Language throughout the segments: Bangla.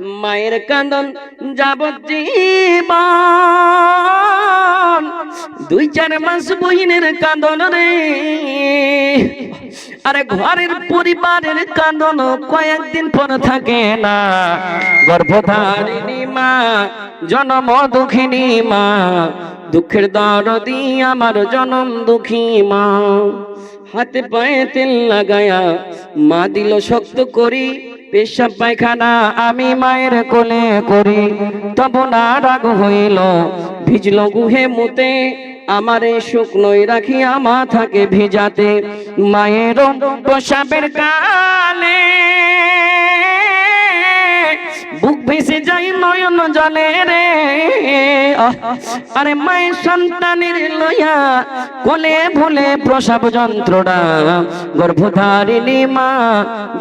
মায়ের কান্দন যাবজ্জীবন দুই চার মাস বহিনের কান্দন রে। আরে ঘরের পরিবারের কান্দন কয়েকদিন পর থাকে না। গর্ভধারিণী মা, জনম দুঃখিনী মা, দুঃখের দরদি আমার জনম দুঃখী মা। হাতে পায়ে তেল লাগায়া মা দিল শক্ত করি। পেশাব পায়খানা আমি মায়ের কোলে করি, তব না রাগ হইল। ভিজল গুহে মুতে, আমারে শুকনোই রাখিয়া মাথাকে ভিজাতে। মায়ের পোশাবের কালে বুক ভেসে যাই নয়ন জলে রে। আরে মায়ের সন্তানের লইয়া কোলে ভুলে প্রসব যন্ত্রণা গর্ভধারিণী মা,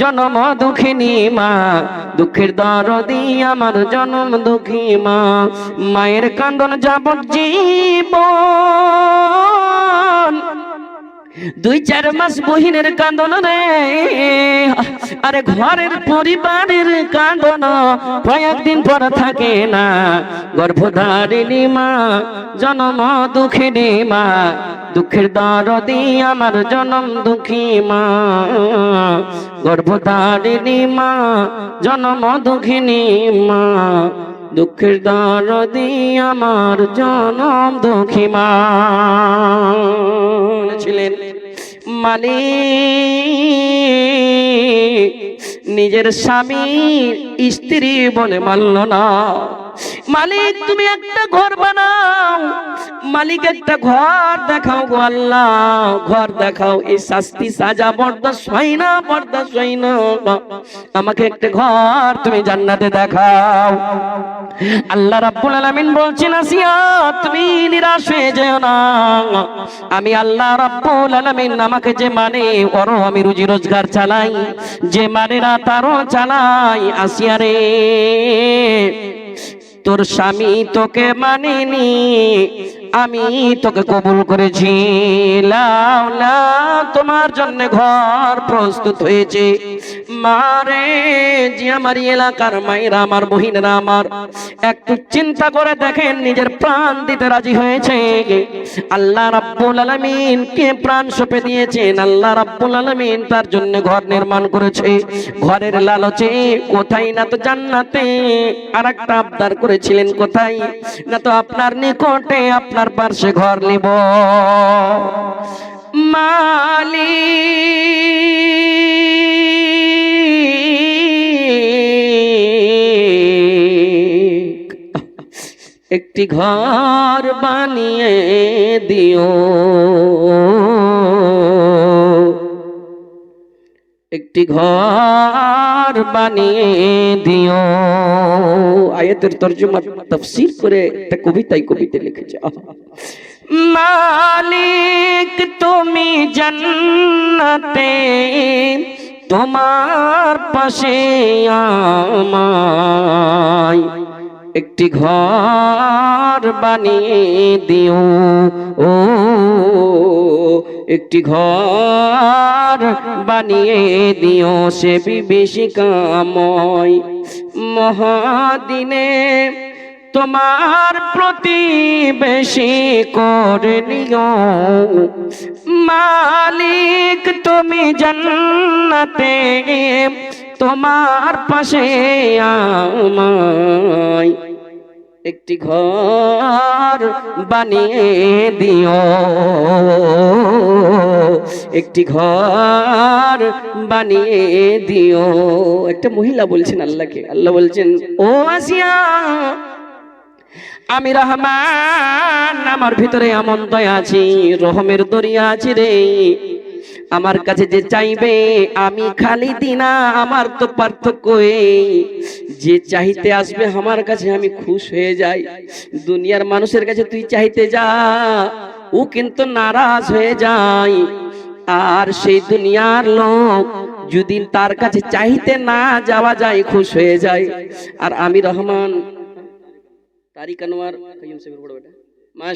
জনম দুঃখিনী মা, দুঃখের দরদি আমার জনম দুঃখী মা। মায়ের কান্দন যাবজ্জীবন। দুই চার মাস বহিনের কান্দন রে। আরে ঘরের পরিবারের কান্দন কয়েকদিন পর থাকে না। গর্ভধারিণী মা, জনম দুঃখিনী মা, দুঃখের দরদি আমার জনম দুঃখী মা। গর্ভধারিণী মা, জনম দুঃখিনী মা। দুঃখের দরদি আমার জনম দুঃখী মা ছিলেন মানে নিজের স্বামী স্ত্রী বলে মানল না। মালিক, তুমি একটা ঘর বানাও। মালিক একটা ঘর দেখাও গো আল্লাহ। ঘর দেখাও, এই শাস্তি, সাজা বরদাস হয় না বরদাস হয় না। আমাকে একটা ঘর তুমি জান্নাতে দেখাও। আল্লাহ রাব্বুল আলামিন বলছেন, আসিয়া, তুমি নিরাশ হয়ে যেও না। আমি আল্লাহ রাব্বুল আলামিন আমাকে যে মানে ওরও আমি রুজি রোজগার চালাই। যে মানে না, তারও চালাই। আসিয়া রে, তোর স্বামী তোকে মানেনি। আমি তোকে কবুল করেছি। লাও তোমার জন্য ঘর প্রস্তুত হয়েছে। মারে যে আমার এলাকার মায়েরা, আমার বহিনেরা আমার একটু চিন্তা করে দেখেন, নিজের প্রাণ দিতে রাজি হয়েছে। আল্লাহ রাব্বুল আলামিন কে প্রাণ সঁপে দিয়েছেন? আল্লাহ রাব্বুল আলামিন তার জন্য ঘর নির্মাণ করেছে। ঘরের লালচে, কোথায় না তো জান্নাতে? আর একটা আবদার করেছিলেন কোথায়? না তো আপনার নিকটে, আপনার পার্শ্বে ঘর নিব। মালি একটি ঘর বানিয়ে দিও। একটি ঘর বানিয়ে দিও। আয়াতের তর্জমা, তাফসীর করে একটা কবিতাই কবিতে লিখেছে। মালিক তুমি জান্নাতে, তোমার পাশে আমায় একটি ঘর বানিয়ে দিও। ও একটি ঘর বানিয়ে দিও সে বিভীষিকাময়। মহাদিনে তোমার প্রতি বেশি করে নিও। মালিক, তুমি জান্নাতে তোমার পাশে আমায়। একটি ঘর বানিয়ে দিও। একটি ঘর বানিয়ে দিও। একটা মহিলা বলছেন আল্লাহকে, আল্লাহ বলছেন, ও আসিয়া, আমি রহমান, আমার ভিতরে এমন দয়া আছি, রহমের দরিয়া আছি রে। আমার কাছে যে চাইবে, আমি খালি দিনা, আমার তো পার্থক্য যে চাইতে আসবে আমার কাছে আমি খুশ হয়ে যাই। দুনিয়ার মানুষের কাছে তুই চাইতে যা, ও কিন্তু নারাজ হয়ে যায় আর সেই দুনিয়ার লোক যদি তার কাছে চাইতে না যাওয়া যায়, খুশ হয়ে যায়। আর আমি রহমান, তারিক আনোয়ার মাশা